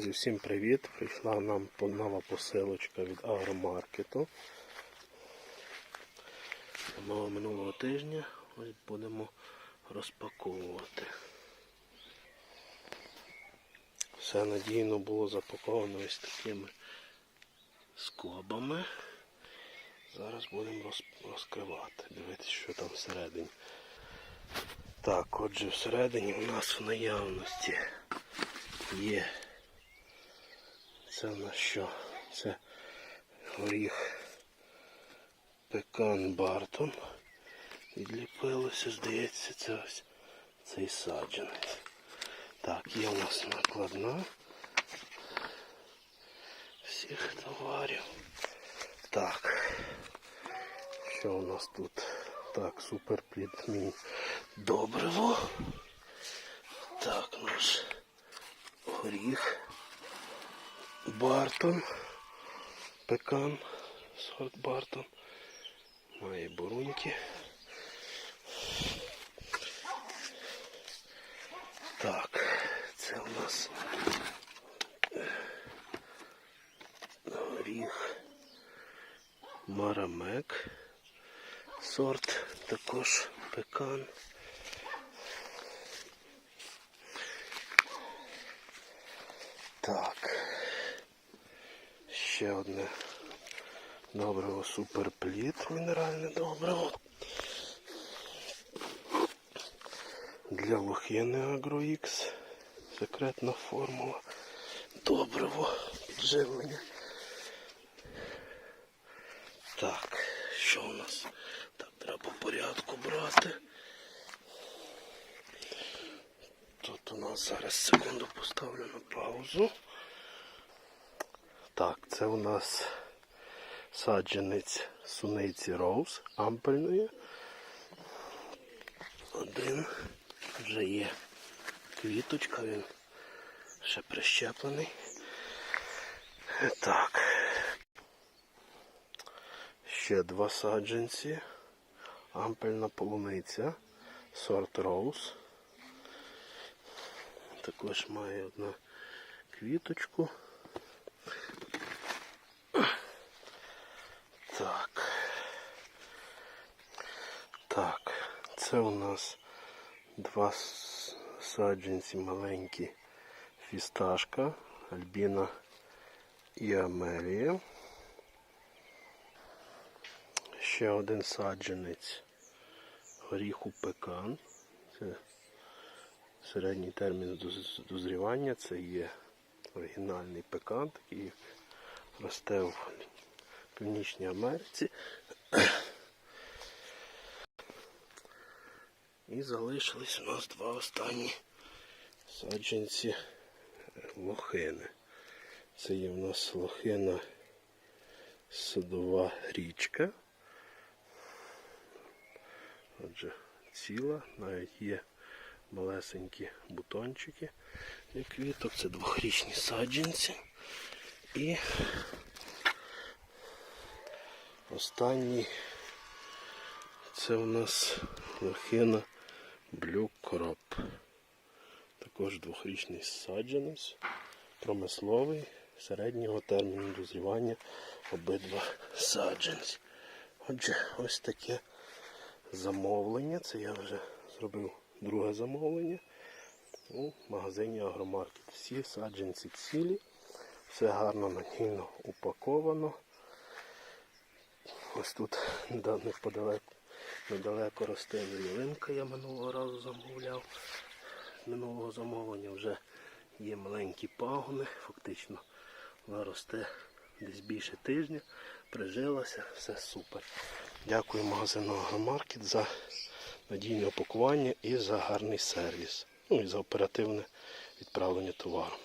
Друзі, всім привіт! Прийшла нам нова посилочка від агромаркету. Минулого тижня ось будемо розпаковувати. Все надійно було запаковано ось такими скобами. Зараз будемо роз- розкривати, дивитися, що там всередині. Так, отже, всередині у нас в наявності є. Це в нас що? Це горіх пекан Бартон. Відліпилося, здається, це ось цей саджанець. Так, є у нас накладна всіх товарів. Так. Що у нас тут? Так, суперплід мій добриво. Так, наш горіх. Бартон. Пекан. Сорт Бартон. Має буруньки. Так, це у нас горіх. Марамек. Сорт також пекан. Ще одне добриво суперпліт, мінеральне добриво. Для лохини AgroX. Секретна формула. Добриво підживлення. Так, що у нас? Так, треба по порядку брати. Тут у нас зараз секунду поставлю на паузу. Так, це у нас саджанець суниці Роуз ампельної. Один вже є квіточка, він ще прищеплений. Так. Ще два саджанці. Ампельна полуниця. Сорт Роуз. Також має одну квіточку. Так. Так, це у нас два саджанці маленькі фісташка, Альбіна і Амелія. Ще один саджанець горіху пекан. Це середній термін дозрівання. Це є оригінальний пекан, такий як росте в Північній Америці. І залишились у нас два останні саджанці лохини. Це є у нас лохина садова річка. Отже, ціла, навіть є малесенькі бутончики для квіток. Це двохрічні саджанці. І останній це у нас лохина Blue. Також двохрічний саджанець, промисловий, середнього терміну дозрівання обидва саджанці. Отже, ось таке замовлення. Це я вже зробив друге замовлення у магазині Агромаркет. Всі саджанці цілі, все гарно надійно упаковано. Ось тут неда- неподалеку, недалеко росте ялинка, я минулого разу замовляв. Минулого замовлення вже є маленькі пагони, фактично вона росте десь більше тижня, прижилася, все супер. Дякую магазину Агромаркет за надійне опакування і за гарний сервіс. Ну і за оперативне відправлення товару.